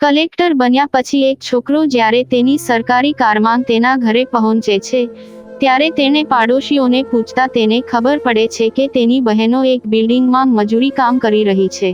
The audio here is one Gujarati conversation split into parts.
કલેક્ટર બન્યા પછી એક છોકરો જ્યારે તેની સરકારી કારમાં તેના ઘરે પહોંચે છે, ત્યારે તેણે પાડોશીઓને પૂછતા તેને ખબર પડે છે કે તેની બહેનો એક બિલ્ડિંગમાં મજૂરી કામ કરી રહી છે.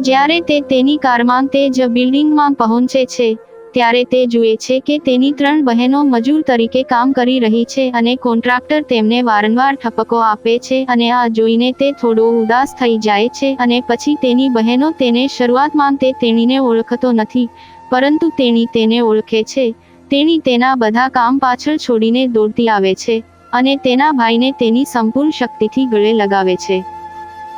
જ્યારે તે તેની કારમાં તે જ બિલ્ડિંગમાં પહોંચે છે ત્યારે તે જુએ છે કે તેની ત્રણ બહેનો મજૂર તરીકે કામ કરી રહી છે અને કોન્ટ્રાક્ટર તેમને વારંવાર ઠપકો આપે છે અને આ જોઈને તે થોડો ઉદાસ થઈ જાય છે અને પછી તેની બહેનો તેને શરૂઆતમાં તે તેણીને ઓળખતો નથી, પરંતુ તેણી તેને ઓળખે છે. તેણી તેના બધા કામ પાછળ છોડીને દોડતી આવે છે અને તેના ભાઈને તેની સંપૂર્ણ શક્તિથી ગળે લગાવે છે.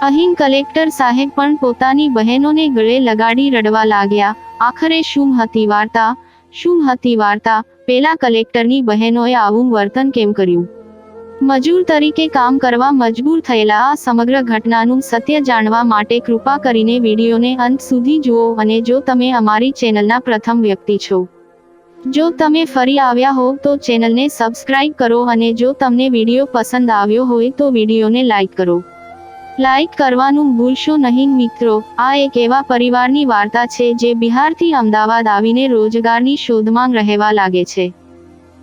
અહીં કલેક્ટર સાહેબ પણ પોતાની બહેનોને ગળે લગાડી રડવા લાગ્યા. આખરે શું હતી વાર્તા? શું હતી વાર્તા? પેલા કલેક્ટરની બહેનોએ આવું વર્તન કેમ કર્યું? મજૂર તરીકે કામ કરવા મજબૂર થયેલા આ સમગ્ર ઘટનાનું સત્ય જાણવા માટે કૃપા કરીને વિડીયોને અંત સુધી જુઓ અને જો તમે અમારી ચેનલના પ્રથમ વ્યક્તિ છો, જો તમે ફરી આવ્યા હો તો ચેનલને સબસ્ક્રાઇબ કરો અને જો તમને વીડિયો પસંદ આવ્યો હોય તો વિડીયોને લાઈક કરો. લાઈક કરવાનું ભૂલશો નહીં મિત્રો. આ એક એવા પરિવારની વાર્તા છે જે બિહારથી અમદાવાદ આવીને રોજગારની શોધમાં રહેવા લાગે છે.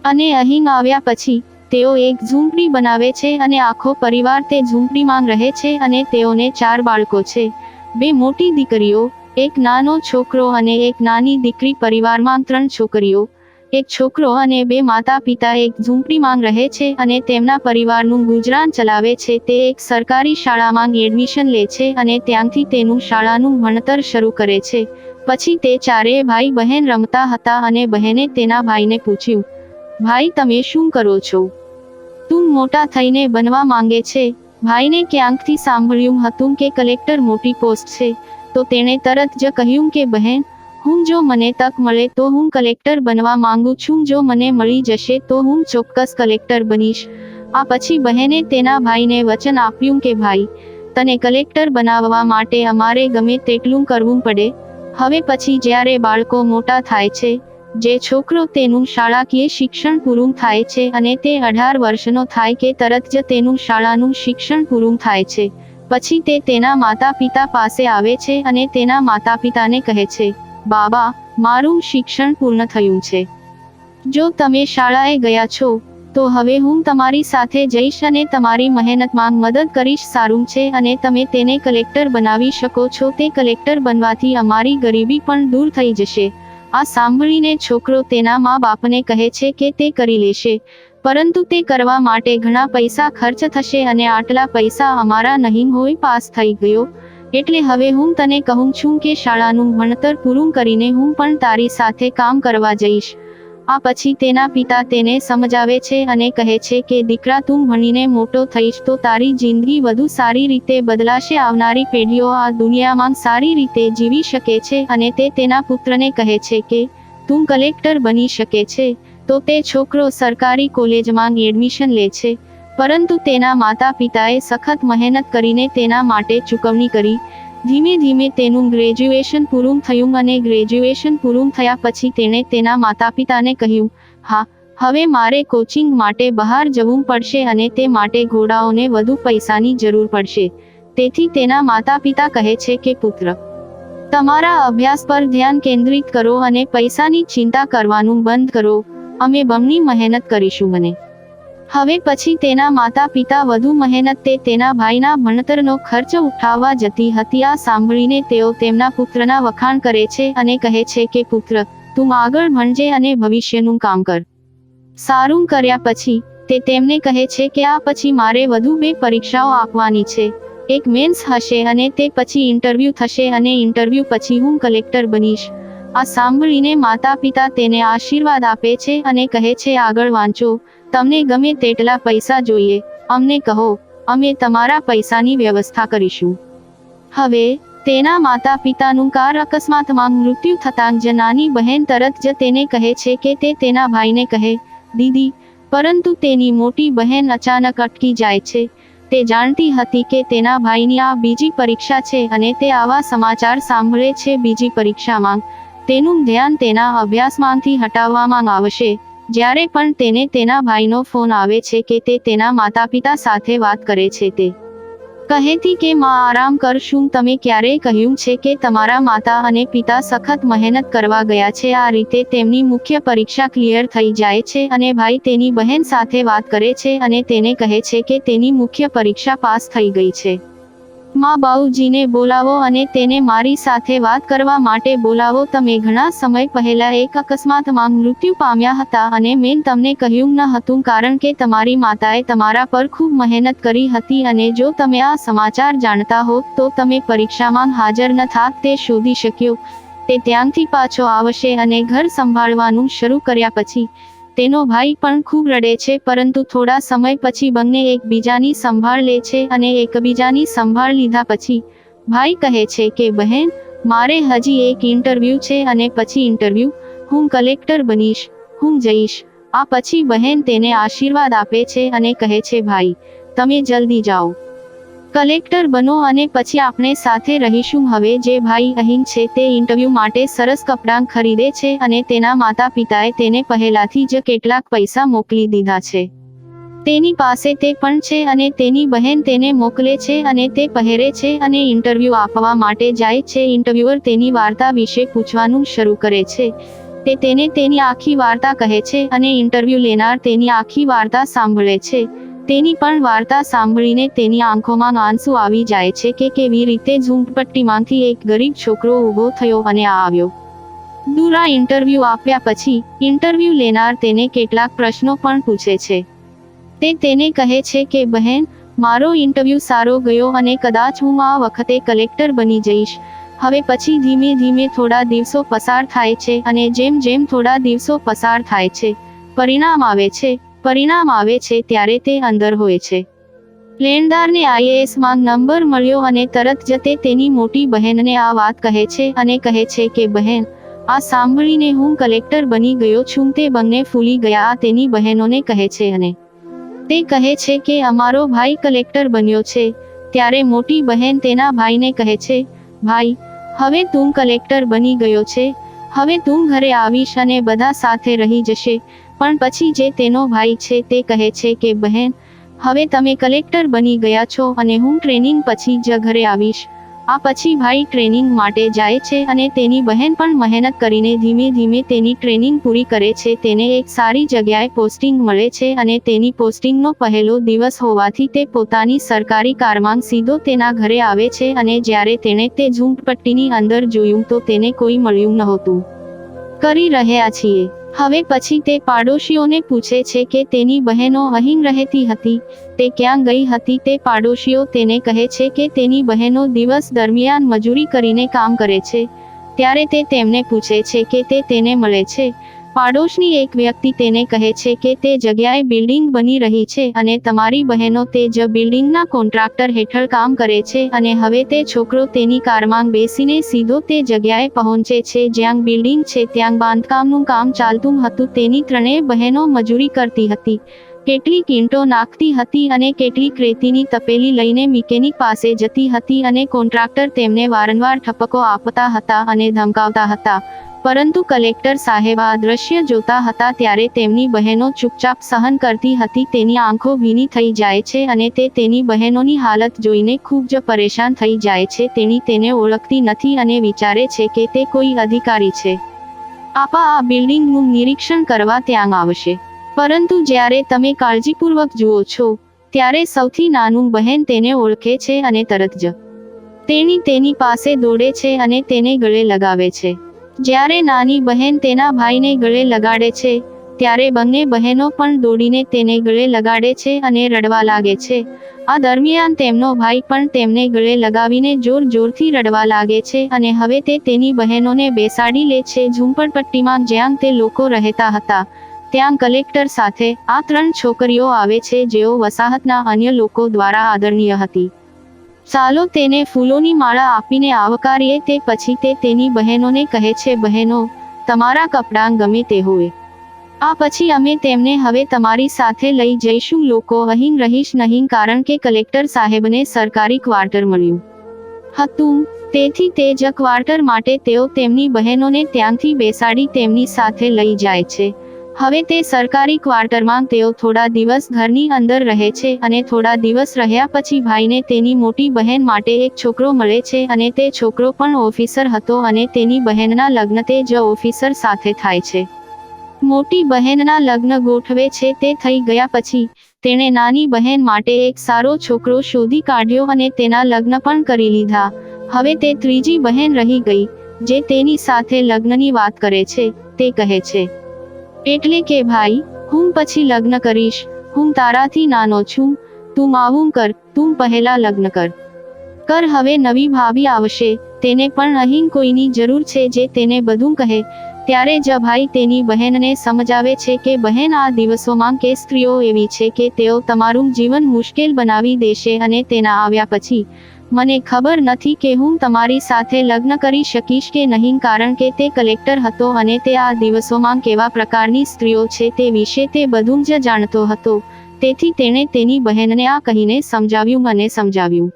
અને અહીં આવ્યા પછી, તેઓ એક ઝૂંપડી બનાવે છે અને આખો પરિવાર તે ઝૂંપડીમાં રહે છે અને તેઓને ચાર બાળકો છે. બે મોટી દીકરીઓ, એક નાનો છોકરો અને એક નાની દીકરી પરિવારમાં ત્રણ છોકરીઓ એક છોકરો અને બે માતા પિતા એક ઝૂંપડીમાં રહે છે અને તેમના પરિવારનું ગુજરાન ચલાવે છે. તે એક સરકારી શાળામાં એડમિશન લે છે અને ત્યાંથી તેનું શાળાનું ભણતર શરૂ કરે છે. પછી તે ચારેય ભાઈ બહેન રમતા હતા અને બહેને તેના ભાઈને પૂછ્યું, ભાઈ, તમે શું કરો છો? તું મોટા થઈને બનવા માંગે છે. ભાઈને ક્યાંકથી સાંભળ્યું હતું કે કલેક્ટર મોટી પોસ્ટ છે? તો તેણે તરત જ કહ્યું કે, બહેન હું જો મને તક મળે તો હું કલેક્ટર બનવા માંગુ છું. જો મને મળી જશે તો હું ચોક્કસ કલેક્ટર બનીશ. આ પછી બહેને તેના ભાઈને વચન આપ્યું કે, ભાઈ, તને કલેક્ટર બનાવવા માટે અમારે ગમે તેટલું કરવું પડે. હવે પછી જ્યારે બાળકો મોટા થાય છે, જે છોકરો તેનું શાળાકીય શિક્ષણ પૂરું થાય છે અને તે અઢાર વર્ષનો થાય કે તરત જ તેનું શાળાનું શિક્ષણ પૂરું થાય છે, પછી તે તેના માતા પિતા પાસે આવે છે અને તેના માતા પિતાને કહે છે. બાબા, મારું શિક્ષણ પૂર્ણ થયું છે. જો તમે શાળાએ ગયા છો, તો હવે હું તમારી સાથે જઈશ અને તમારી મહેનતમાં મદદ કરીશ. સારું છે અને તમે તેને કલેક્ટર બનાવી શકો છો. તે કલેક્ટર બનવાથી અમારી ગરીબી પણ દૂર થઈ જશે. આ સાંભળીને છોકરો તેના મા બાપને કહે છે કે તે કરી લેશે, પરંતુ તે કરવા માટે ઘણા પૈસા ખર્ચ થશે અને આટલા પૈસા અમારા નહીં હોય, પાસ થઈ ગયો. એટલે હવે હું તને કહું છું કે શાળાનું ભણતર પૂરું કરીને હું પણ તારી સાથે કામ કરવા જઈશ. આ પછી તેના પિતા તેને સમજાવે છે અને કહે છે કે, દીકરા, તું ભણીને મોટો થઈશ તો તારી જિંદગી વધુ સારી રીતે બદલાશે. આવનારી પેઢીઓ આ દુનિયામાં સારી રીતે જીવી શકે છે અને તે તેના પુત્રને કહે છે કે, તું કલેક્ટર બની શકે છે. તો તે છોકરો સરકારી કોલેજમાં એડમિશન લે છે. પરંતુ તેના માતા પિતાએ સખત મહેનત કરીને તેના માટે ચૂકવણી કરી. ધીમે ધીમે તેનું ગ્રેજ્યુએશન પૂરું થયું અને ગ્રેજ્યુએશન પૂરું થયા પછી તેણે તેના માતા પિતાને કહ્યું, હા, હવે મારે કોચિંગ માટે બહાર જવું પડશે અને તે માટે ઘોડાઓને વધુ પૈસાની જરૂર પડશે. તેથી તેના માતા પિતા કહે છે કે, પુત્ર, તમારા અભ્યાસ પર ધ્યાન કેન્દ્રિત કરો અને પૈસાની ચિંતા કરવાનું બંધ કરો. અમે બમણી મહેનત કરીશું મને. હવે પછી તેના માતા પિતા વધુ મહેનત તે તેના ભાઈના ભણતરનો ખર્ચ ઉઠાવવા જતી હતી. આ સાંભળીને તેઓ તેમના પુત્રના વખાણ કરે છે અને કહે છે કે, પુત્ર, તું આગળ ભણજે અને ભવિષ્યનું કામ કર. સારું કર્યા પછી તે તેમને કહે છે કે, આ પછી મારે વધુ બે પરીક્ષાઓ આપવાની છે. એક મેન્સ હશે અને તે પછી ઇન્ટરવ્યૂ થશે અને ઇન્ટરવ્યૂ પછી હું કલેક્ટર બનીશ. આ સાંભળીને માતા પિતા તેને આશીર્વાદ આપે છે અને કહે છે, આગળ વાંચો, તમને ગમે તેટલા પૈસા જોઈએ. અમને કહો, અમે તમારા પૈસાની વ્યવસ્થા કરીશું. હવે, તેના માતા પિતાનું કાર અકસ્માતમાં મૃત્યુ થતાં જ નાની બહેન તરત જ તેને કહે છે કે તે તેના ભાઈને કહે, દીદી, પરંતુ તેની મોટી બહેન અચાનક અટકી જાય છે. તે જાણતી હતી કે તેના ભાઈની આ બીજી પરીક્ષા છે અને તે આવા સમાચાર સાંભળે છે બીજી પરીક્ષામાં. તેનું ધ્યાન તેના અભ્યાસમાંથી હટાવવામાં આવશે. જ્યારે પણ તેને તેના ભાઈનો ફોન આવે છે કે તે તેના માતા પિતા સાથે વાત કરે છે તે કહેતી કે, માં, આરામ કર, શું તમે ક્યારેય કહ્યું છે કે તમારા માતા અને પિતા સખત મહેનત કરવા ગયા છે? આ રીતે તેમની મુખ્ય પરીક્ષા ક્લિયર થઈ જાય છે અને ભાઈ તેની બહેન સાથે વાત કરે છે અને તેને કહે છે કે તેની મુખ્ય પરીક્ષા પાસ થઈ ગઈ છે. માં બાઉજીને બોલાવો અને તેને મારી સાથે વાત કરવા માટે બોલાવો. તમે ઘણા સમય પહેલા એક અકસ્માતમાં મૃત્યુ પામ્યા હતા અને મેં તમને કહ્યું ન હતું કારણ કે તમારી માતાએ તમારા પર ખૂબ મહેનત કરી હતી અને જો તમે આ સમાચાર જાણતા હો તો તમે પરીક્ષામાં હાજર ન થાત તે શોધી શક્યો. તે ત્યાંથી પાછો આવશે અને ઘર સંભાળવાનું શરૂ કર્યા પછી તેનો ભાઈ પણ ખૂબ રડે છે, પરંતુ થોડા સમય પછી બંને એકબીજાની સંભાળ લે છે અને એકબીજાની સંભાળ લીધા પછી ભાઈ કહે છે કે, બહેન, મારે હજી એક ઇન્ટરવ્યૂ છે અને પછી ઇન્ટરવ્યૂ. હું કલેક્ટર બનીશ, હું જઈશ. આ પછી બહેન તેને આશીર્વાદ આપે છે અને કહે છે, ભાઈ, તમે જલ્દી જાઓ. કલેક્ટર બનો અને પછી આપણે સાથે રહીશું. હવે જે ભાઈ અહીં છે તે ઇન્ટરવ્યૂ માટે સરસ કપડાં ખરીદે છે અને તેના માતા પિતાએ તેને પહેલાથી જ કેટલાક પૈસા મોકલી દીધા છે. તેની પાસે તે પણ છે અને તેની બહેન તેને મોકલે છે અને તે પહેરે છે અને ઇન્ટરવ્યૂ આપવા માટે જાય છે. ઇન્ટરવ્યુઅર તેની વાર્તા વિશે પૂછવાનું શરૂ કરે છે. તે તેને તેની આખી વાર્તા કહે છે અને ઇન્ટરવ્યૂ લેનાર તેની આખી વાર્તા સાંભળે છે. તેની પણ વાર્તા સાંભળીને તેની આંખોમાં આંસુ આવી જાય છે કે કેવી રીતે ઝૂંપપટ્ટીમાંથી એક ગરીબ છોકરો ઊભો થયો અને આવ્યો. દુરા ઇન્ટરવ્યૂ આપ્યા પછી, ઇન્ટરવ્યૂ લેનાર તેને કેટલાક પ્રશ્નો પણ પૂછે છે. તે તેને કહે છે કે, બહેન, મારો ઇન્ટરવ્યૂ સારો ગયો અને કદાચ હું આ વખતે કલેક્ટર બની જઈશ. હવે પછી ધીમે ધીમે થોડા દિવસો પસાર થાય છે અને જેમ જેમ થોડા દિવસો પસાર થાય છે, પરિણામ આવે છે. પરિણામ આવે છે ત્યારે તે અંદર હોય છે. લેણદારને આઈએએસમાં નંબર મળ્યો અને તરત જ તેની મોટી બહેનને આ વાત કહે છે અને કહે છે કે, બહેન, આ સાંભળીને હું કલેક્ટર બની ગયો છું, તે બંને ફૂલી ગયા, આ તેની બહેનોને કહે છે અને તે કહે છે કે, અમારો ભાઈ કલેક્ટર બન્યો છે, ત્યારે મોટી બહેન તેના ભાઈને કહે છે, ભાઈ, હવે તું કલેક્ટર બની ગયો છે, હવે તું ઘરે આવીશ અને બધા સાથે રહી જશે પણ પછી જે તેનો ભાઈ છે તે કહે છે કે, બહેન, હવે તમે કલેક્ટર બની ગયા છો અને હું ટ્રેનિંગ પછી જ ઘરે આવીશ. આ પછી ભાઈ ટ્રેનિંગ માટે જાય છે અને તેની બહેન પણ મહેનત કરીને ધીમે ધીમે તેની ટ્રેનિંગ પૂરી કરે છે. તેને એક સારી જગ્યાએ પોસ્ટિંગ મળે છે અને તેની પોસ્ટિંગનો પહેલો દિવસ હોવાથી તે પોતાની સરકારી કારમાં સીધો તેના ઘરે આવે છે અને જ્યારે તેણે તે ઝૂંપપટ્ટીની અંદર જોયું તો તેને કોઈ મળ્યું નહોતું. કરી રહ્યા છીએ. હવે પછી તે પાડોશીઓને પૂછે છે કે તેની બહેનો અહીં રહેતી હતી, તે ક્યાં ગઈ હતી તે પાડોશીઓ તેને કહે છે કે તેની બહેનો દિવસ દરમિયાન મજૂરી કરીને કામ કરે છે, ત્યારે તે તેમને પૂછે છે કે તે તેને મળે છે. પાડોશની એક વ્યક્તિ તેને કહે છે કે તે જગ્યાએ બિલ્ડિંગ બની રહી છે અને તમારી બહેનો તે જ બિલ્ડિંગના કોન્ટ્રાક્ટર હેઠળ કામ કરે છે અને હવે તે છોકરો તેની કારમાં બેસીને સીધો તે જગ્યાએ પહોંચે છે જ્યાં બિલ્ડિંગ છે ત્યાં બાંધકામનું કામ ચાલતું હતું. તેની ત્રણેય બહેનો મજૂરી કરતી હતી. કેટલીક ઈંટો નાખતી હતી અને કેટલીક રેતીની તપેલી લઈને મિકેનિક પાસે જતી હતી અને કોન્ટ્રાક્ટર તેમને વારંવાર ઠપકો આપતા હતા અને ધમકાવતા હતા. પરંતુ કલેક્ટર સાહેબ આ દ્રશ્ય જોતા હતા ત્યારે તેમની બહેનો ચૂપચાપ સહન કરતી હતી, તેની આંખો ભીની થઈ જાય છે અને તે તેની બહેનોની હાલત જોઈને ખૂબ જ પરેશાન થઈ જાય છે તેની તેને ઓળખતી નથી અને વિચારે છે કે તે કોઈ અધિકારી છે. આપા, આ બિલ્ડિંગનું નિરીક્ષણ કરવા ત્યાં આવશે. પરંતુ જ્યારે તમે કાળજીપૂર્વક જુઓ છો, ત્યારે સૌથી નાનું બહેન તેને ઓળખે છે અને તરત જ તેણી તેની પાસે દોડે છે અને તેને ગળે લગાવે છે. જ્યારે નાની બહેન તેના ભાઈને ગળે લગાડે છે, ત્યારે બંને બહેનો પણ દોડીને તેને ગળે લગાડે છે અને રડવા લાગે છે. આ દરમિયાન તેમનો ભાઈ પણ તેમને ગળે લગાવીને જોર જોરથી રડવા લાગે છે અને હવે તે તેની બહેનોને બેસાડી લે છે. ઝૂંપડપટ્ટીમાં જ્યાં તે લોકો રહેતા હતા, ત્યાં કલેક્ટર સાથે આ ત્રણ છોકરીઓ આવે છે જેઓ વસાહતના અન્ય લોકો દ્વારા આદરણીય હતી. ચાલો તેને ફૂલોની માળા આપીને આવકારીએ તે પછી તે તેની બહેનોને કહે છે, બહેનો, તમારા કપડાં ગમે તે હોય. આ પછી અમે તેમને હવે તમારી સાથે લઈ જઈશું. લોકો અહીં રહીશ નહીં કારણ કે કલેક્ટર સાહેબને સરકારી ક્વાર્ટર મળ્યું. હતું. તેથી તે જ ક્વાર્ટર માટે તેઓ તેમની બહેનોને ત્યાંથી બેસાડી તેમની સાથે લઈ જાય છે. હવે તે સરકારી ક્વાર્ટરમાં તેઓ થોડા દિવસ ઘરની અંદર રહે છે અને થોડા દિવસ રહ્યા પછી ભાઈને તેની મોટી બહેન માટે એક છોકરો મળે છે અને તે છોકરો પણ ઓફિસર હતો અને તેની બહેનના લગ્ન તે જ ઓફિસર સાથે થાય છે. મોટી બહેનના લગ્ન ગોઠવે છે તે થઈ ગયા પછી, તેણે નાની બહેન માટે એક સારો છોકરો શોધી કાઢ્યો અને તેના લગ્ન પણ કરી લીધા. હવે તે ત્રીજી બહેન રહી ગઈ, જે તેની સાથે લગ્નની વાત કરે છે, તે કહે છે. એટલે કે ભાઈ, હું પછી લગ્ન કરીશ. હું તારાથી નાનો છું. તું આવું કર. તું પહેલા લગ્ન કર. કર, હવે નવી ભાભી આવશે. તેને પણ અહીં કોઈની જરૂર છે જે તેને બધું કહે. ત્યારે જ ભાઈ તેની બહેનને સમજાવે છે કે બહેન આ દિવસોમાં કે સ્ત્રીઓ એવી છે કે તેઓ તમારું જીવન મુશ્કેલ બનાવી દેશે અને તેના આવ્યા પછી મને ખબર નથી કે હું તમારી સાથે લગ્ન કરી શકીશ કે નહીં કારણ કે તે કલેક્ટર હતો અને તે આ દિવસોમાં કેવા પ્રકારની સ્ત્રીઓ છે તે વિશે તે બધું જ જાણતો હતો. તેથી તેણે તેની બહેનને આ કહીને સમજાવ્યું, મને સમજાવ્યું.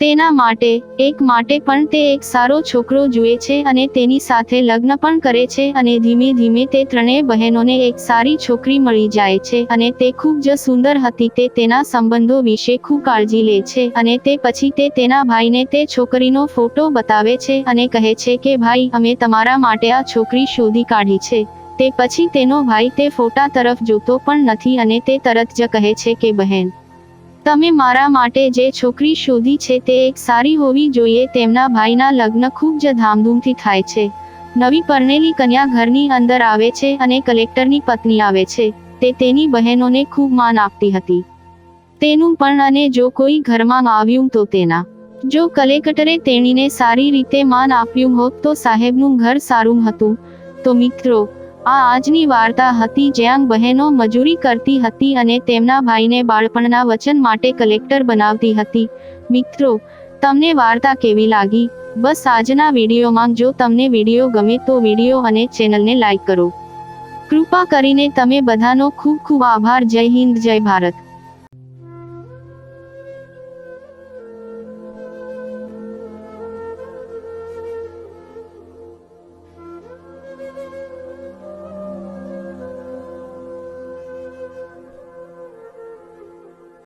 તેના માટે, એક માટે પણ તે એક સારો છોકરો જુએ છે અને તેની સાથે લગ્ન પણ કરે છે અને ધીમે ધીમે તે ત્રણેય બહેનોને એક સારી છોકરી મળી જાય છે અને તે ખૂબ જ સુંદર હતી. તે તેના સંબંધો વિશે ખૂબ કાળજી લે છે અને તે પછી તે તેના ભાઈને તે છોકરીનો ફોટો બતાવે છે અને કહે છે કે, ભાઈ, અમે તમારા માટે આ છોકરી શોધી કાઢી છે. તે પછી તેનો ભાઈ તે ફોટા તરફ જોતો પણ નથી અને તે તરત જ કહે છે કે, બહેન તમે મારા માટે જે છોકરી શોધી છે તે એક સારી હોવી જોઈએ. તેમના ભાઈના લગ્ન ખૂબ જ ધામધૂમથી થાય છે. નવી પરણેલી કન્યા ઘરની અંદર આવે છે અને કલેક્ટરની પત્ની આવે છે. તે તેની બહેનોને ખૂબ માન આપતી હતી. તેનું પણ અને જો કોઈ ઘરમાં આવ્યું તો તેના. જો કલેક્ટરે તેણીને સારી રીતે માન આપ્યું હોત તો સાહેબનું ઘર સારું હતું. તો મિત્રો આ આજની વાર્તા હતી જ્યાં બહેનો મજૂરી કરતી હતી અને તેમના ભાઈને બાળપણના વચન માટે કલેક્ટર બનાવતી હતી. મિત્રો, તમને વાર્તા કેવી લાગી? બસ આજના વિડીયોમાં જો તમને વીડિયો ગમે તો વીડિયો અને ચેનલને લાઈક કરો. કૃપા કરીને તમે બધાનો ખૂબ ખૂબ આભાર. જય હિન્દ, જય ભારત.